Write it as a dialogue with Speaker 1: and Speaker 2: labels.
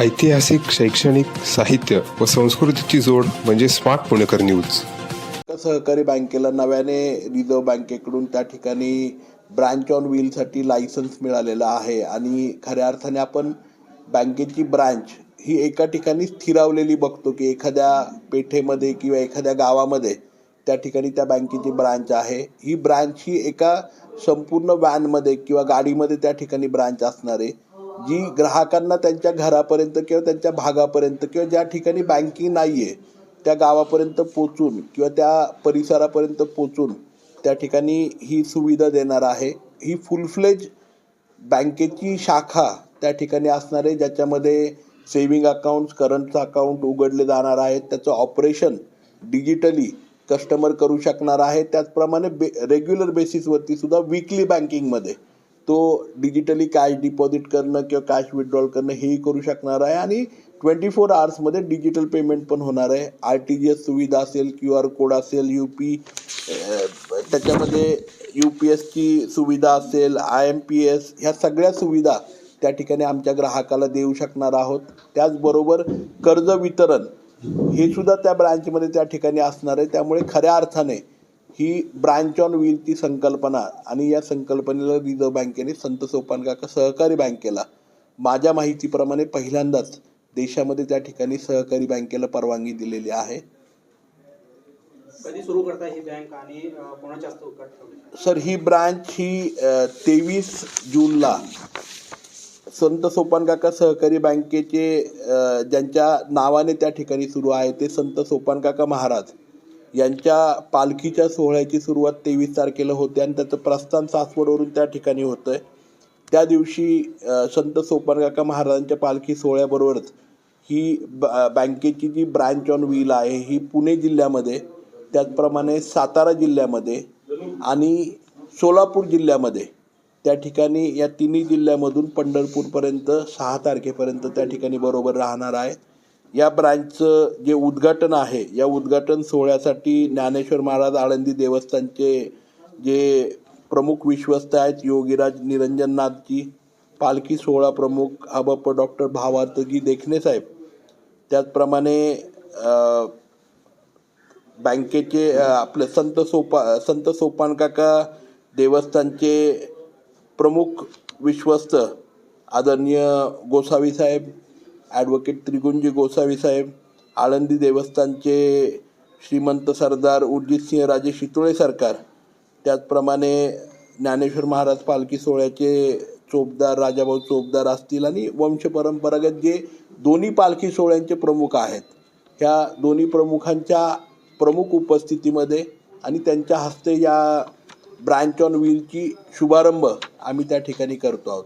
Speaker 1: ऐतिहासिक शैक्षणिक साहित्य व संस्कृतीची जोड म्हणजे स्मार्ट पुणेकर न्यूज.
Speaker 2: सहकारी बँकेला नव्याने रिझर्व्ह बँकेकडून त्या ठिकाणी ब्रांच ऑन व्हीलसाठी लायसन्स मिळालेलं आहे आणि खऱ्या अर्थाने आपण बँकेची ब्रांच ही एका ठिकाणी स्थिरावलेली बघतो की एखाद्या पेठेमध्ये किंवा एखाद्या गावामध्ये त्या ठिकाणी त्या बँकेची ब्रांच आहे. ही ब्रांच ही एका संपूर्ण व्हॅनमध्ये किंवा गाडीमध्ये त्या ठिकाणी ब्रांच असणार आहे जी ग्राहकांना त्यांच्या घरापर्यंत किंवा त्यांच्या भागापर्यंत किंवा ज्या ठिकाणी बँकिंग नाही आहे त्या गावापर्यंत पोचून किंवा त्या परिसरापर्यंत पोचून त्या ठिकाणी ही सुविधा देणार आहे. ही फुलफ्लेज बँकेची शाखा त्या ठिकाणी असणार आहे ज्याच्यामध्ये सेविंग अकाउंट्स करंट अकाउंट उघडले जाणार आहेत. त्याचं ऑपरेशन डिजिटली कस्टमर करू शकणार आहे. त्याचप्रमाणे बे रेग्युलर बेसिसवरती सुद्धा विकली बँकिंगमध्ये तो डिजिटली कॅश डिपॉझिट करणं किंवा कॅश विड्रॉल करणं हेही करू शकणार आहे आणि ट्वेंटी फोर आवर्समध्ये डिजिटल पेमेंट पण होणार आहे. आर टी जी एस सुविधा असेल क्यू आर कोड असेल यू पी त्याच्यामध्ये यू पी एसची सुविधा असेल आय एम पी एस ह्या सगळ्या सुविधा त्या ठिकाणी आमच्या ग्राहकाला देऊ शकणार आहोत. त्याचबरोबर कर्ज वितरण हे सुद्धा त्या ब्रँचमध्ये त्या ठिकाणी असणार आहे. त्यामुळे खऱ्या अर्थाने ही ब्रांच ऑन व्हीलची संकल्पना आणि या संकल्पनेला रिझर्व्ह बँकेने संत सोपान काका सहकारी बँकेला माझ्या माहितीप्रमाणे पहिल्यांदाच देशामध्ये त्या ठिकाणी सहकारी बँकेला परवानगी दिलेली आहे.
Speaker 3: कधी सुरू करता ही बँक आणि कोणाच्या?
Speaker 2: सर ही ब्रांच ही तेवीस जूनला संत सोपान काका सहकारी बँकेचे ज्यांच्या नावाने त्या ठिकाणी सुरू आहे ते संत सोपान काका महाराज. यांच्या पालखीच्या सोहळ्याची सुरुवात तेवीस तारखेला होते आणि त्याचं प्रस्थान सासवडवरून त्या ठिकाणी होतं आहे त्या दिवशी संत सोपानकाका महाराजांच्या पालखी सोहळ्याबरोबरच ही ब बँकेची जी ब्रँच ऑन व्हील आहे ही पुणे जिल्ह्यामध्ये त्याचप्रमाणे सातारा जिल्ह्यामध्ये आणि सोलापूर जिल्ह्यामध्ये त्या ठिकाणी या तिन्ही जिल्ह्यामधून पंढरपूरपर्यंत सहा तारखेपर्यंत त्या ठिकाणी बरोबर राहणार आहे. या ब्रांचचं जे उद्घाटन आहे या उद्घाटन सोहळ्यासाठी ज्ञानेश्वर महाराज आळंदी देवस्थानचे जे प्रमुख विश्वस्त आहेत योगीराज निरंजननाथजी पालखी सोहळा प्रमुख अबप डॉक्टर भावार्थजी देखणे साहेब. त्याचप्रमाणे बँकेचे आपले संत सोपा संत सोपान काका देवस्थानचे प्रमुख विश्वस्त आदरणीय गोसावी साहेब ॲडव्होकेट त्रिगुंजी गोसावी साहेब आळंदी देवस्थानचे श्रीमंत सरदार उर्जितसिंह राजे शितोळे सरकार त्याचप्रमाणे ज्ञानेश्वर महाराज पालखी सोहळ्याचे चोपदार राजाभाऊ चोपदार असतील आणि वंशपरंपरागत जे दोन्ही पालखी सोहळ्यांचे प्रमुख आहेत. ह्या दोन्ही प्रमुखांच्या प्रमुख उपस्थितीमध्ये आणि त्यांच्या हस्ते या ब्रँच ऑन व्हीलची शुभारंभ आम्ही त्या ठिकाणी करतो आहोत.